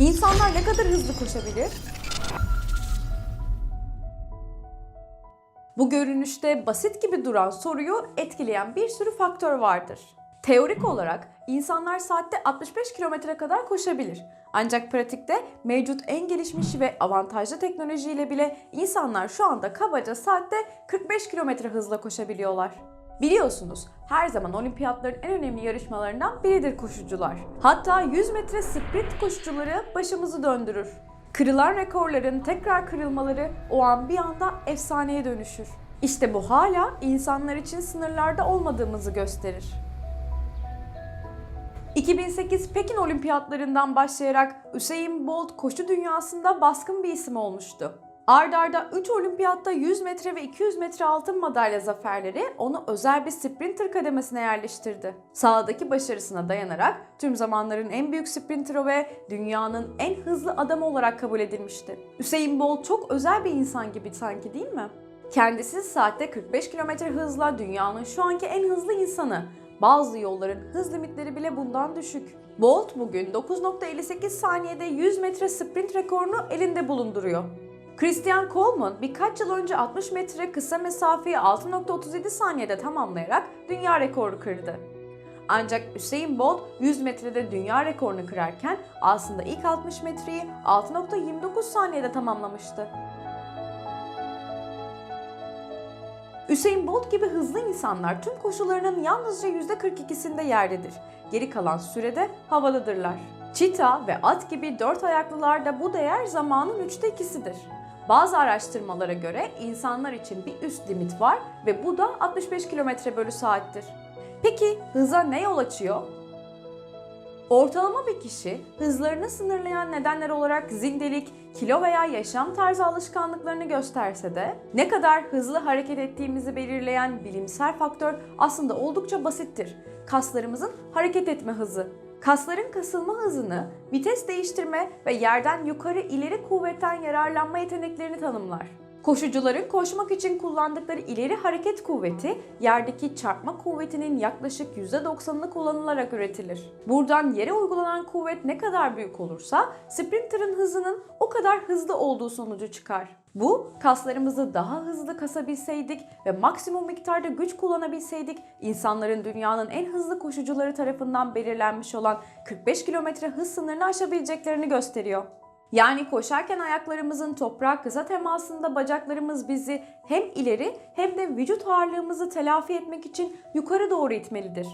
İnsanlar ne kadar hızlı koşabilir? Bu görünüşte basit gibi duran soruyu etkileyen bir sürü faktör vardır. Teorik olarak insanlar saatte 65 kilometre kadar koşabilir. Ancak pratikte mevcut en gelişmiş ve avantajlı teknolojiyle bile insanlar şu anda kabaca saatte 45 kilometre hızla koşabiliyorlar. Biliyorsunuz her zaman olimpiyatların en önemli yarışmalarından biridir koşucular. Hatta 100 metre sprint koşucuları başımızı döndürür. Kırılan rekorların tekrar kırılmaları o an bir anda efsaneye dönüşür. İşte bu hala insanlar için sınırlarda olmadığımızı gösterir. 2008 Pekin Olimpiyatlarından başlayarak Usain Bolt koşu dünyasında baskın bir isim olmuştu. Ard arda 3 olimpiyatta 100 metre ve 200 metre altın madalya zaferleri onu özel bir sprinter kademesine yerleştirdi. Sahadaki başarısına dayanarak tüm zamanların en büyük sprinterı ve dünyanın en hızlı adamı olarak kabul edilmişti. Usain Bolt çok özel bir insan gibi sanki değil mi? Kendisi saatte 45 km hızla dünyanın şu anki en hızlı insanı. Bazı yolların hız limitleri bile bundan düşük. Bolt bugün 9.58 saniyede 100 metre sprint rekorunu elinde bulunduruyor. Christian Coleman birkaç yıl önce 60 metre kısa mesafeyi 6.37 saniyede tamamlayarak dünya rekoru kırdı. Ancak Usain Bolt 100 metrede dünya rekorunu kırarken aslında ilk 60 metreyi 6.29 saniyede tamamlamıştı. Usain Bolt gibi hızlı insanlar tüm koşularının yalnızca %42'sinde yerdedir. Geri kalan sürede havalıdırlar. Çita ve at gibi dört ayaklılarda bu değer zamanın üçte ikisidir. Bazı araştırmalara göre insanlar için bir üst limit var ve bu da 65 km bölü saattir. Peki hıza ne yol açıyor? Ortalama bir kişi hızlarını sınırlayan nedenler olarak zindelik, kilo veya yaşam tarzı alışkanlıklarını gösterse de ne kadar hızlı hareket ettiğimizi belirleyen bilimsel faktör aslında oldukça basittir. Kaslarımızın hareket etme hızı. Kasların kasılma hızını, vites değiştirme ve yerden yukarı ileri kuvvetten yararlanma yeteneklerini tanımlar. Koşucuların koşmak için kullandıkları ileri hareket kuvveti yerdeki çarpma kuvvetinin yaklaşık %90'ını kullanılarak üretilir. Buradan yere uygulanan kuvvet ne kadar büyük olursa sprinter'ın hızının o kadar hızlı olduğu sonucu çıkar. Bu kaslarımızı daha hızlı kasabilseydik ve maksimum miktarda güç kullanabilseydik insanların dünyanın en hızlı koşucuları tarafından belirlenmiş olan 45 km hız sınırını aşabileceklerini gösteriyor. Yani koşarken ayaklarımızın toprağa kısa temasında bacaklarımız bizi hem ileri hem de vücut ağırlığımızı telafi etmek için yukarı doğru itmelidir.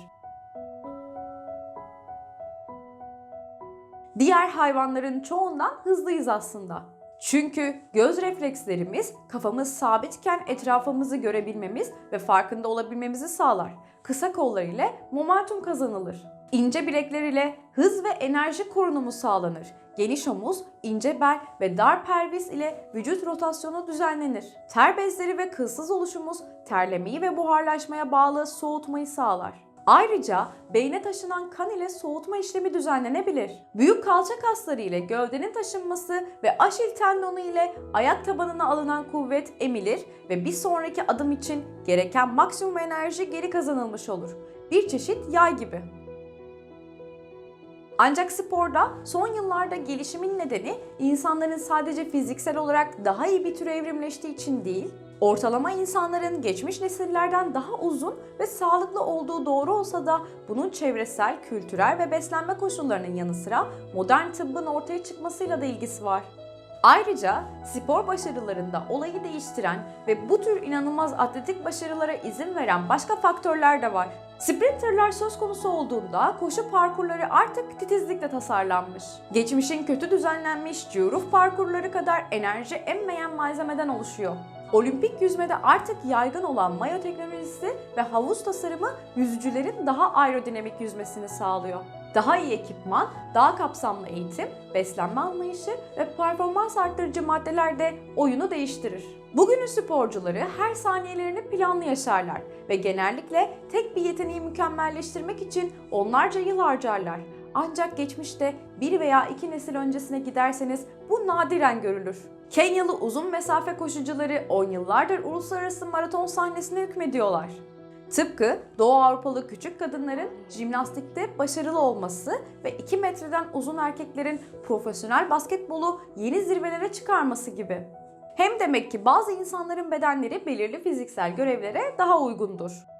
Diğer hayvanların çoğundan hızlıyız aslında. Çünkü göz reflekslerimiz kafamız sabitken etrafımızı görebilmemiz ve farkında olabilmemizi sağlar. Kısa kollar ile momentum kazanılır. İnce bilekler ile hız ve enerji korunumu sağlanır. Geniş omuz, ince bel ve dar pelvis ile vücut rotasyonu düzenlenir. Ter bezleri ve kılsız oluşumuz terlemeyi ve buharlaşmaya bağlı soğutmayı sağlar. Ayrıca beyne taşınan kan ile soğutma işlemi düzenlenebilir. Büyük kalça kasları ile gövdenin taşınması ve aşil tendonu ile ayak tabanına alınan kuvvet emilir ve bir sonraki adım için gereken maksimum enerji geri kazanılmış olur. Bir çeşit yay gibi. Ancak sporda son yıllarda gelişimin nedeni insanların sadece fiziksel olarak daha iyi bir türe evrimleştiği için değil, ortalama insanların geçmiş nesillerden daha uzun ve sağlıklı olduğu doğru olsa da bunun çevresel, kültürel ve beslenme koşullarının yanı sıra modern tıbbın ortaya çıkmasıyla da ilgisi var. Ayrıca spor başarılarında olayı değiştiren ve bu tür inanılmaz atletik başarılara izin veren başka faktörler de var. Sprinterlar söz konusu olduğunda koşu parkurları artık titizlikle tasarlanmış. Geçmişin kötü düzenlenmiş cüruf parkurları kadar enerji emmeyen malzemeden oluşuyor. Olimpik yüzmede artık yaygın olan mayo teknolojisi ve havuz tasarımı yüzücülerin daha aerodinamik yüzmesini sağlıyor. Daha iyi ekipman, daha kapsamlı eğitim, beslenme anlayışı ve performans arttırıcı maddeler de oyunu değiştirir. Bugünün sporcuları her saniyelerini planlı yaşarlar ve genellikle tek bir yeteneği mükemmelleştirmek için onlarca yıl harcarlar. Ancak geçmişte bir veya iki nesil öncesine giderseniz bu nadiren görülür. Kenyalı uzun mesafe koşucuları 10 yıllardır uluslararası maraton sahnesine hükmediyorlar. Tıpkı Doğu Avrupalı küçük kadınların jimnastikte başarılı olması ve 2 metreden uzun erkeklerin profesyonel basketbolu yeni zirvelere çıkarması gibi. Hem demek ki bazı insanların bedenleri belirli fiziksel görevlere daha uygundur.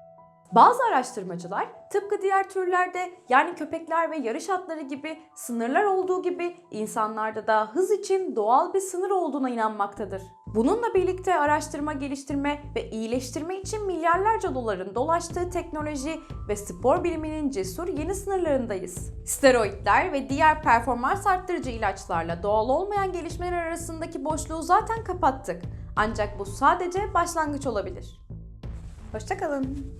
Bazı araştırmacılar tıpkı diğer türlerde yani köpekler ve yarış atları gibi sınırlar olduğu gibi insanlarda da hız için doğal bir sınır olduğuna inanmaktadır. Bununla birlikte araştırma, geliştirme ve iyileştirme için milyarlarca doların dolaştığı teknoloji ve spor biliminin cesur yeni sınırlarındayız. Steroidler ve diğer performans arttırıcı ilaçlarla doğal olmayan gelişmeler arasındaki boşluğu zaten kapattık. Ancak bu sadece başlangıç olabilir. Hoşçakalın.